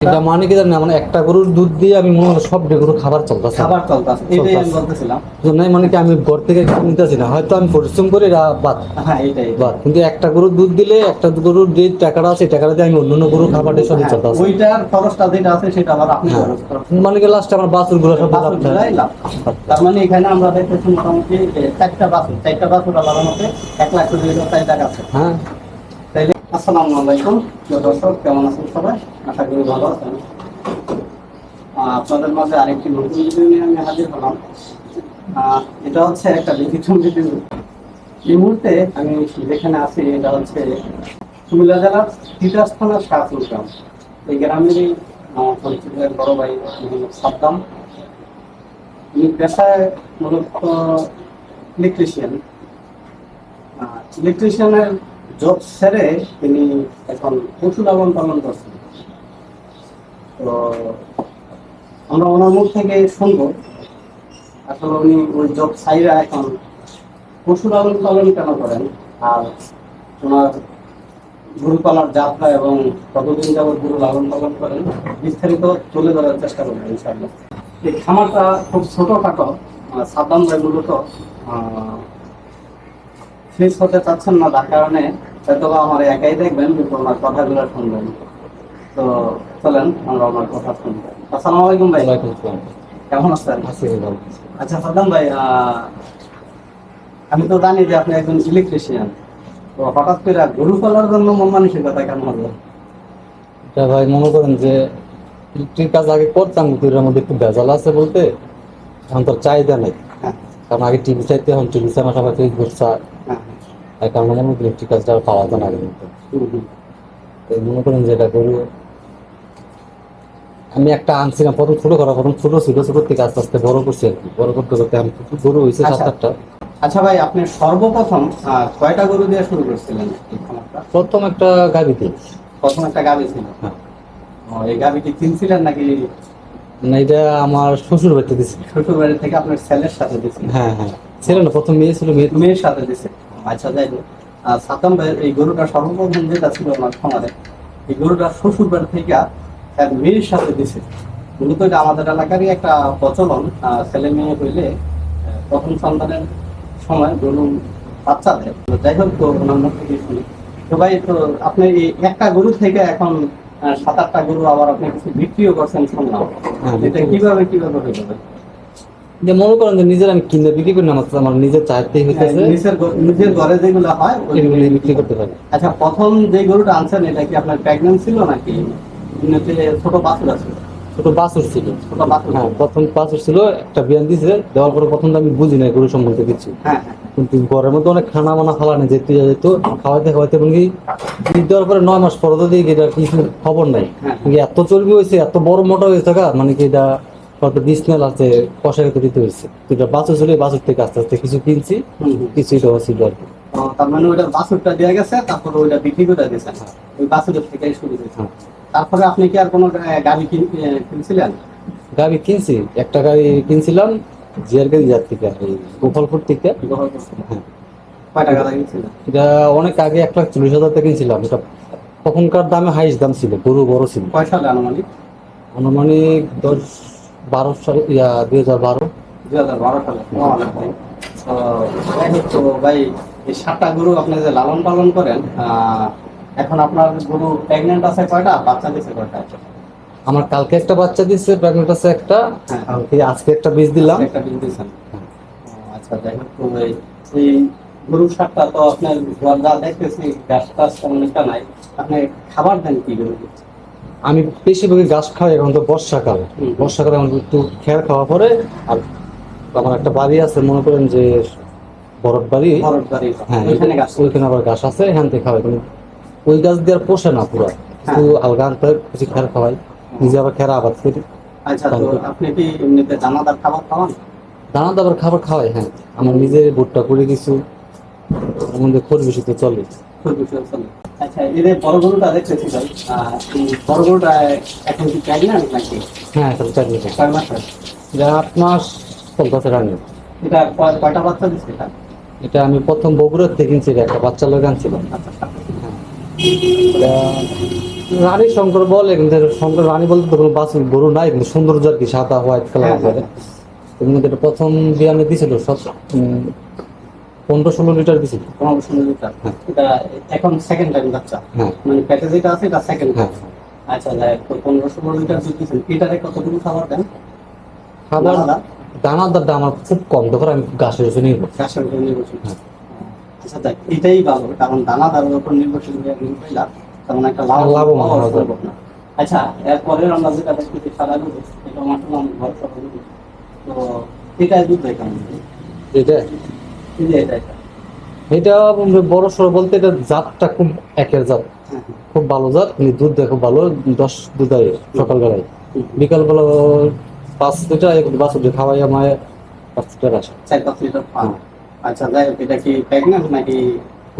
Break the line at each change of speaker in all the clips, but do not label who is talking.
এটা মানে কি জানেন মানে একটা গরুর দুধ দিয়ে আমি মনে হয় সব গরুর খাবার চলতেছে।
খাবার চলতেছে এটাই আমি বলতেছিলাম।
নাই মানে কি আমি ঘর থেকে নিতেছি না হয়তো আমি পরিশ্রম করে এরা বাদ।
হ্যাঁ এটাই
বাদ। কিন্তু একটা গরুর দুধ দিলে একটা গরুর যে টাকাটা আছে সেই টাকাটা দিয়ে আমি অন্য গরুর খাবারটা সবই
হ্যাঁ,
চলতেছে।
ওইটার খরচটা যেটা আছে সেটা আবার আপনি
হ্যাঁ। মানে কি লাস্টে আমার বাছুরগুলো সব
লাভ। তার মানে এখানে আমরা দেখতেছি মোটামুটি চারটা বাছুর চারটা বাছুর আলাদা মতে এক লাখ টাকা আছে
হ্যাঁ।
আসসালামু আলাইকুম। প্রিয় দর্শক, কেমন আছেন সবাই? আশা করি ভালো আছেন। আপনাদের মাঝে আরেকটি নতুন ভিডিও নিয়ে আমি হাজির হলাম। এটা হচ্ছে একটা ব্যতিক্রম ভিডিও এই মুহূর্তে আমি যেখানে আছি, এটা হচ্ছে কুমিল্লা জেলার তিতাস থানার শাহপুর গ্রাম। এই গ্রামেরই আমার পরিচিত এক বড় ভাই সাদ্দাম। উনি পেশায় মূলত ইলেকট্রিশিয়ান ইলেকট্রিশিয়ানের জব ছেড়ে তিনি এখন পশু লালন পালন করছেন। তো আমরা ওনার মুখ থেকে শুনব। আসলে উনি ওই জব সাইরা এখন পশু লালন পালন কেন করেন? আর ওনার গরু পালার যাত্রা এবং কতদিন যাবত গরু লালন পালন করেন, বিস্তারিত তুলে ধরার চেষ্টা করবেন ইনশাআল্লাহ। এই খামারটা খুব ছোটখাটো সাদ্দাম ভাই মূলত শেষ হতে চাচ্ছেন না যার কারণে হয়তো আমার একাই দেখবেন কিন্তু ওনার কথাগুলো শুনবেন। তো চলেন আমরা ওনার কথা শুনব আসসালামু আলাইকুম ভাই। কেমন আছেন? আচ্ছা সাদ্দাম ভাই আমি তো জানি যে আপনি একজন ইলেকট্রিশিয়ান তো হঠাৎ করে গরু পালার জন্য মন মানসিকতা কেন হলো?
এটা ভাই মনে করেন যে ইলেকট্রিক কাজ আগে করতাম এর মধ্যে একটু ভেজাল আছে বলতে এখন তোর চাহিদা নেই। কারণ আগে টিভি চাইতে এখন টিভি চানা চা
হ্যাঁ।
এই মনে করি ইলেকট্রিক কাজটা পাওয়া যায় না আগের মতো। মনে করেন যে এটা গরু আমি একটা আনছিলাম প্রথম ছোট করা প্রথম ছোট ছিল ছোট থেকে আস্তে আস্তে বড় করছি আর কি। বড় করতে করতে আমি গরু হয়েছে সাত
আচ্ছা।
আটটা
আচ্ছা ভাই আপনি সর্বপ্রথম কয়টা গরু দিয়ে শুরু করছিলেন?
প্রথম একটা গাড়িতে
প্রথম একটা গাভি ছিল।
হ্যাঁ।
এই গাভিটি কিনছিলেন নাকি
মানে এটা আমার শ্বশুর বাড়িতে দিছি।
শ্বশুর বাড়ি থেকে আপনার ছেলের সাথে দিচ্ছেন
হ্যাঁ হ্যাঁ। ছিল না প্রথম মেয়ে ছিল মেয়ে
মেয়ের সাথে দিছে। আচ্ছা যাই আহ, সাদ্দাম ভাইয়ের এই গরুটা সর্বপ্রথম যেটা ছিল ওনার খামারে এই গরুটা শ্বশুর বাড়ি থেকে তার মেয়ের সাথে দিছে। মূলত এটা আমাদের এলাকারই একটা প্রচলন। ছেলে মেয়ে হইলে প্রথম সন্তানের সময় গরু বাচ্চা দেয়। যাই হোক তো ওনার মুখ থেকে শুনি। তো ভাই তো আপনি একটা গরু থেকে এখন সাত আটটা গরু আবার আপনি কিছু বিক্রিও করছেন শুনলাম। এটা কীভাবে কীভাবে
যে মনে করেন যে নিজের আমি কিনে বিক্রি করি না আমার নিজের চাইতেই হইতেছে।
নিজের নিজের ঘরে যেগুলো হয় ওইগুলো
বিক্রি করতে পারি
আচ্ছা প্রথম যে গরুটা আনছেন এটা কি আপনার প্রেগন্যান্ট ছিল নাকি? এমনিতে ছোট বাছুর আছে?
ছোট বাছুর ছিল। হ্যাঁ প্রথম বাছুর ছিল একটা বিয়ান দিছে দেওয়ার পরে প্রথম আমি বুঝি না গরু সম্বন্ধে কিছু।
হ্যাঁ হ্যাঁ।
কিন্তু ঘরের মধ্যে অনেক খানা মানা খাওয়া নেই যেত খাওয়াইতে খাওয়াইতে এমনকি ঈদ দেওয়ার পরে নয় মাস পর দিয়ে এটা কিছু খবর নাই। এত চর্বি হয়েছে এত বড় মোটা হয়েছে থাকা মানে কি এটা কত আছে কষা খেতে দিতে হয়েছে। এটা বাছুর ছিল বাছুর থেকে আস্তে আস্তে কিছু কিনছি। কিছু এটা ছিল আর কি।
তার মানে ওইটা বাছুরটা দেওয়া গেছে তারপরে ওইটা বিক্রি করে দিয়েছেন ওই বাছুরের থেকে শুরু হয়েছে। তারপরে আপনি কি আর কোনো গাড়ি কিনছিলেন?
গাড়ি কিনছি। একটা গাড়ি কিনছিলাম জিয়ার গাড়ি যার থেকে গোপালপুর থেকে। হ্যাঁ। এটা অনেক আগে এক লাখ চল্লিশ হাজার টাকা কিনছিলাম। এটা তখনকার দামে হাইস্ট দাম ছিল গরু বড় ছিল।
কয় সালে আনুমানিক?
আনুমানিক দশ বারো সাল ইয়া দুই হাজার বারো।
দুই হাজার বারো সালে। ভাই। তো, ভাই এই সাতটা গরু আপনি যে লালন পালন করেন এখন আপনার গরু প্রেগনেন্ট আছে কয়টা? বাচ্চা দিছে কয়টা?
আমার কালকে একটা বাচ্চা দিচ্ছে প্রেগনেন্ট আছে একটা।
হ্যাঁ।
কালকে আজকে একটা বীজ দিলাম।
একটা বিল দিয়েছেন। ও, আচ্ছা যাই হোক তো এই গরু সারটা তো আপনার যা দেখতেছি গাছ টাছ তেমন একটা নাই। আপনি খাবার দেন কি গরু
আমি বেশিরভাগই গাছ খাই এখন তো বর্ষাকাল। বর্ষাকালে আমার একটু খেয়ার খাওয়া পরে। আর আমার একটা বাড়ি আছে মনে করেন যে বরফ বাড়ি হ্যাঁ
ওইখানে গাছ
আবার ঘাস আছে এখান থেকে কিন্তু ওই গাছ দিয়ে আর পোষে না পুরো। একটু আলগা আনতে কিছু খেয়ার খাওয়াই। নিজে আবার খেয়ার আবাদ করি
আচ্ছা তো আপনি কি এমনিতে জানাদার খাবার খাওয়ান?
দানা দাবার খাবার খাওয়াই হ্যাঁ। আমার নিজের ভুট্টা করে কিছু ওর মধ্যে খোর বেশি তো চলে।
আচ্ছা এদের বড় গরুটা দেখতেছি ভাই আহ, বড় গরুটা এখন কি প্রেগনেন্ট নাকি?
হ্যাঁ এটা আট মাস চলতেছে রানি
এটা কয়টা বাচ্চা দিচ্ছে এটা?
এটা আমি প্রথম বগুড়ার থেকে কিনছি একটা বাচ্চা লোক আনছিলাম।
আচ্ছা
এটা রানী শঙ্কর বলে কিন্তু শঙ্কর রানী বলতে তো কোনো বাছুর গরু নাই কিন্তু সৌন্দর্য আর কি সাদা হোয়াইট কালার করে মধ্যে এটা প্রথম বিয়ানে দিছিল সব পনেরো ষোলো লিটার দিছিল।
পনেরো ষোলো লিটার
হ্যাঁ।
এটা এখন সেকেন্ড টাইম বাচ্চা।
হ্যাঁ।
মানে প্যাকেজ যেটা আছে এটা সেকেন্ড
হ্যাঁ।
আচ্ছা পনেরো ষোলো লিটার দুধ দিচ্ছেন এটারে কতটুকু খাবার দেন?
খাবার
দানাদার?
দানাদারটা আমার খুব কম দেখো আমি গাছের উপরে নির্ভর
ঘাসের এটাই ভালো কারণ দানাদারের উপর নির্ভরশীল হয়ে পাইলা তেমন একটা লাভ না। আচ্ছা এরপরে আমরা যেটা দেখতেছি সাদা দুধ এটা মাত্র আমি ঘর তো দুধ
এটা?
এটা
বড় সড়ো বলতে এটা জাতটা খুব একের জাত।
হ্যাঁ,
খুব ভালো জাত কিন্তু দুধ দেখো ভালো দশ দুধ হয় সকালবেলায়। বিকালবেলা পাঁচ লিটার এক বাছুর খাওয়াই আমায় পাঁচ লিটার আসে।
চার পাঁচ লিটার আচ্ছা যাই হোক এটা কি নাকি?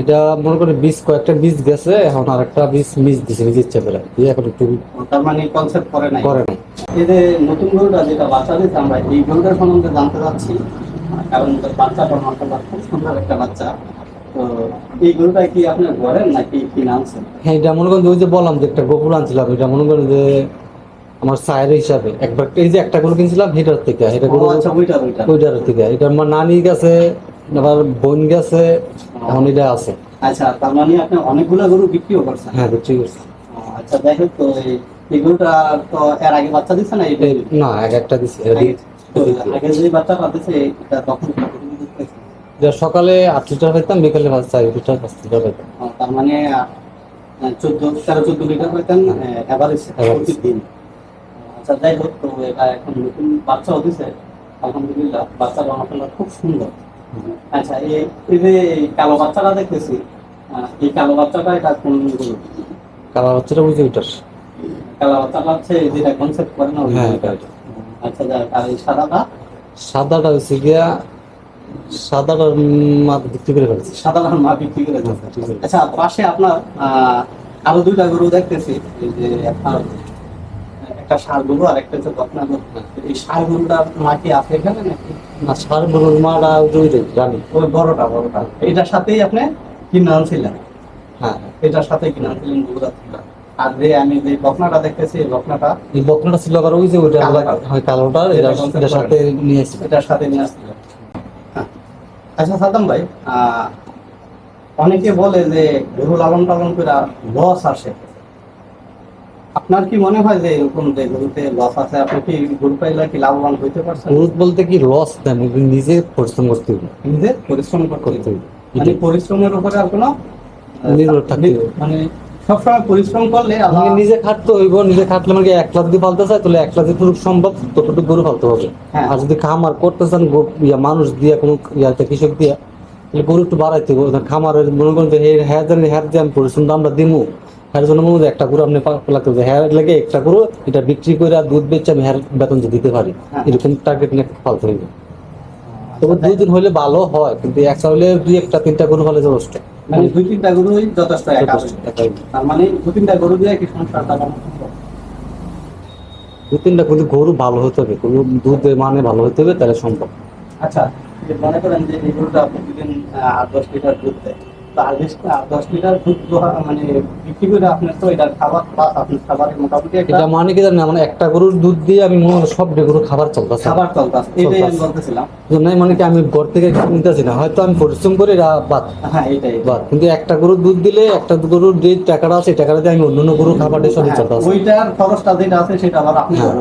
এটা মনে করে বীজ কয়েকটা বীজ গেছে এখন আর একটা বীজ মিস দিছে নিজের ইচ্ছা করে দিয়ে এখন একটু
তার মানে কনসেপ্ট করে নাই।
করে না
এই যে নতুন গরুটা যেটা বাচ্চা দিচ্ছে আমরা এই গরুটার সম্বন্ধে জানতে চাচ্ছি। কারণ বাচ্চাটা মাসাল্লাহ খুব সুন্দর একটা বাচ্চা। তো এই গরুটা কি নাকি কিনে আনছেন
হ্যাঁ এটা মনে করেন যে ওই যে বললাম যে একটা গোপুর আনছিলাম এটা মনে করেন যে আমার সায়ের হিসাবে। একবার এই যে একটা গরু কিনছিলাম হিটার থেকে
ও
গরু
আচ্ছা ওইটা ওইটা
ওইটার থেকে। এটা আমার নানি গেছে আবার বোন গেছে এখন এটা আছে।
আচ্ছা তার মানে আপনি অনেকগুলো গরু বিক্রিও করছেন?
হ্যাঁ আছে
ও, আচ্ছা হোক তো এই- গরুটা তো এর আগে বাচ্চা দিচ্ছে না এটা
এই- না এক একটা দিছে
আগে যে বাচ্চাটা দিচ্ছে এটা তখন
সকালে আট লিটার পেতাম বিকালে পাঁচ চার লিটার পাঁচ লিটার পাইতাম।
ও, তার মানে চোদ্দ তেরো চোদ্দ লিটার পেতাম অ্যাভারেজ। প্রতিদিন। আচ্ছা যাই হোক তো এটা এখন নতুন বাচ্চাও দিছে। আলহামদুলিল্লাহ বাচ্চাটা আমার খুব সুন্দর। আচ্ছা এই যে কালো বাচ্চাটা দেখতেছি। এই কালো বাচ্চাটা এটা কোন গরু?
কালার হচ্ছে এটা বুঝি ওইটার।
কালো বাচ্চাটা হচ্ছে যেটা কনসেপ্ট করে না
হ্যাঁ,
আচ্ছা যাই আর এই সাদাটা?
সাদাটা হচ্ছে গিয়া সাদাটার মাথা বিক্রি করে ফেলছি।
সাদা রঙের মা বিক্রি করে
ঠিক আছে।
আচ্ছা পাশে আপনার আহ, আরও দুইটা গরু দেখতেছি। যে আপনার একটা ষাড় গরু আর একটা হচ্ছে বকনা গরু। এই ষাড় গরুটার মা কি আছে এখানে নাকি?
না সার গরুর জানি।
ওই বড়টা বড়টা। এটার সাথেই আপনি কিনে আনছিলেন?
হ্যাঁ।
এটার সাথে কিনে আনছিলেন গরুটা আর যে আমি যে বকনাটা দেখতেছি এই বকনাটা
এই বকনাটা ছিল ওই যে ওইটা
কালোটা।
হয় এটার সাথে নিয়ে
এটার সাথে নিয়ে হ্যাঁ। আচ্ছা সাদ্দাম ভাই আহ, অনেকে বলে যে গরু লালন পালন করে লস আসে। আপনার কি মনে হয় যে এরকম লস আছে? আপনি কি পাইলে কি লাভবান হইতে পারছেন?
বলতে কি লস নিজে পরিশ্রম করতে হবে।
নিজে পরিশ্রম করতে হবে। মানে পরিশ্রমের উপরে আর কোনো
নির্ভর থাকতে
মানে সবসময় পরিশ্রম করলে
আপনাকে নিজে খাটতে হইব নিজে খাটলে এক লাখ দিয়ে ফালতে চায় তাহলে এক লাখ যতটুকু সম্ভব ততটুকু গরু ফালতে হবে।
হ্যাঁ।
আর যদি খামার করতে চান ইয়া মানুষ দিয়া কোনো ইয়াতে কৃষক দিয়া তাহলে গরু একটু বাড়াইতে হবে। ওখানে খামারের মনে করেন যে হ্যাঁ জানি হ্যাঁ দিয়ে আমি পরিশ্রম আমরা দিমু। হ্যাঁ জন্য মনে একটা গরু আপনি লাগতে হবে হ্যাঁ লেগে একটা এটা বিক্রি করে আর দুধ বেচে আমি বেতন দিতে পারি।
হ্যাঁ।
এরকম টার্গেট নিয়ে ফালতে হইবে। তবে
আচ্ছা,
দুই দিন হলে ভালো হয় কিন্তু একটা হলে দুই একটা তিনটা গরু ফলে যথেষ্ট।
মানে দুই তিনটা যথেষ্ট। তার মানে গরু দিয়ে কি সংসার চালানো
তিনটা কিন্তু গরু ভালো হতে হবে। গরু দুধের মানে ভালো হতে হবে তাহলে সম্ভব।
আচ্ছা মনে করেন যে এই গরুটা প্রতিদিন আট দশ লিটার দুধ দেয় তো আট দশ লিটার দুধ মানে বিক্রি করে আপনার তো এটার খাবার প্লাস আপনার খাবারের মোটামুটি একটা
এটা মানে কি জানেন মানে একটা গরুর দুধ দিয়ে আমি মনে সব খাবার চলতেছে।
খাবার চলতেছে এটাই আমি বলতেছিলাম।
নাই মানে কি আমি ঘর থেকে কিছু নিতেছি না হয়তো আমি পরিশ্রম করে বাদ।
হ্যাঁ এটাই
বাদ কিন্তু একটা গরুর দুধ দিলে একটা গরুর যে টাকাটা আছে টাকাটা দিয়ে আমি অন্য অন্য গরুর খাবার দিয়ে সবই
হ্যাঁ,
চলতেছে।
ওইটার খরচটা যেটা আছে সেটা আবার আপনি
হ্যাঁ।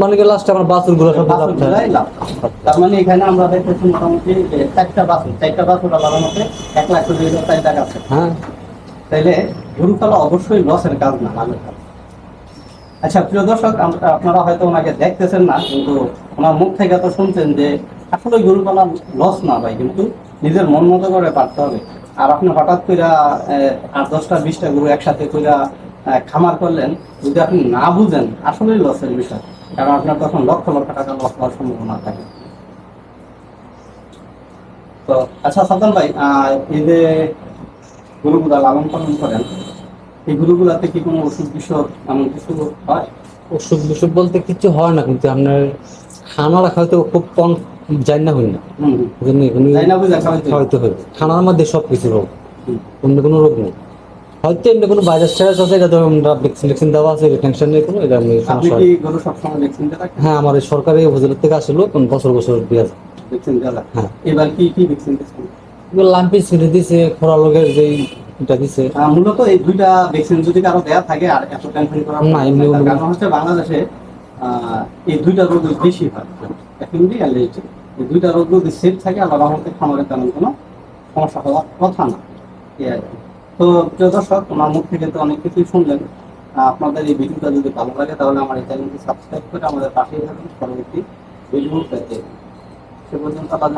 মানে কি লাস্টে আমার বাছুরগুলো সব
লাভ। তার মানে এখানে আমরা দেখতেছি মোটামুটি চারটা বাছুর চারটা বাছুর আলাদা মতে এক লাখ চল্লিশ হাজার টাকা আছে।
হ্যাঁ।
তাইলে গরু পালা অবশ্যই লসের কাজ না লাভের কাজ। আচ্ছা প্রিয় দর্শক আপনারা হয়তো ওনাকে দেখতেছেন না কিন্তু ওনার মুখ থেকে তো শুনছেন যে আসলে গরু পালা লস না ভাই কিন্তু নিজের মন মতো করে পারতে হবে। আর আপনি হঠাৎ করে আট দশটা বিশটা গরু একসাথে করে খামার করলেন যদি আপনি না বুঝেন আসলেই লসের বিষয়। কারণ আপনার তখন লক্ষ লক্ষ টাকা লস হওয়ার সম্ভাবনা থাকে। তো আচ্ছা সাদ্দাম ভাই আহ, এই যে গরুগুলা লালন পালন করেন এই গরুগুলাতে কি কোনো ওষুধ বিষয় এমন কিছু হয়?
অসুখ বিসুখ বলতে কিছু হয় না কিন্তু আপনার খানা রাখা হয়তো খুব কম যাই না। হই না।
খাওয়াইতে হবে।
খানার মধ্যে সব কিছু রোগ অন্য কোনো রোগ নেই। হয়তো এমনি কোনো ভাইরাস টাইরাস আছে এটা তো আমরা ভ্যাকসিন ভ্যাকসিন দেওয়া আছে টেনশন নেই কোনো এটা আমি সমস্যা হয়। হ্যাঁ আমার সরকারি উপজেলা থেকে আসলো কোন বছর বছর দিয়ে হ্যাঁ।
এবার কি কি ভ্যাকসিন
লাম্পি ছিঁড়ে দিছে খোরা লোকের যেই এটা দিছে।
মূলত এই দুইটা ভ্যাকসিন যদি কারও দেয়া থাকে আর এত টেনশন করার
না, এমনি
কারণ হচ্ছে বাংলাদেশে এই দুইটা রোগ বেশি হয়। এফএমডি আর এই দুইটা রোগ যদি সেফ থাকে আল্লাহ রহমতে খামারে তেমন কোনো সমস্যা হওয়ার কথা না। তো প্রিয় দর্শক আমার মুখ থেকে তো অনেক কিছুই শুনলেন। আপনাদের এই ভিডিওটা যদি ভালো লাগে তাহলে আমার এই চ্যানেলটি সাবস্ক্রাইব করে আমাদের পাশেই থাকুন। পরবর্তী ভিডিও পেতে। সে পর্যন্ত আল্লাহ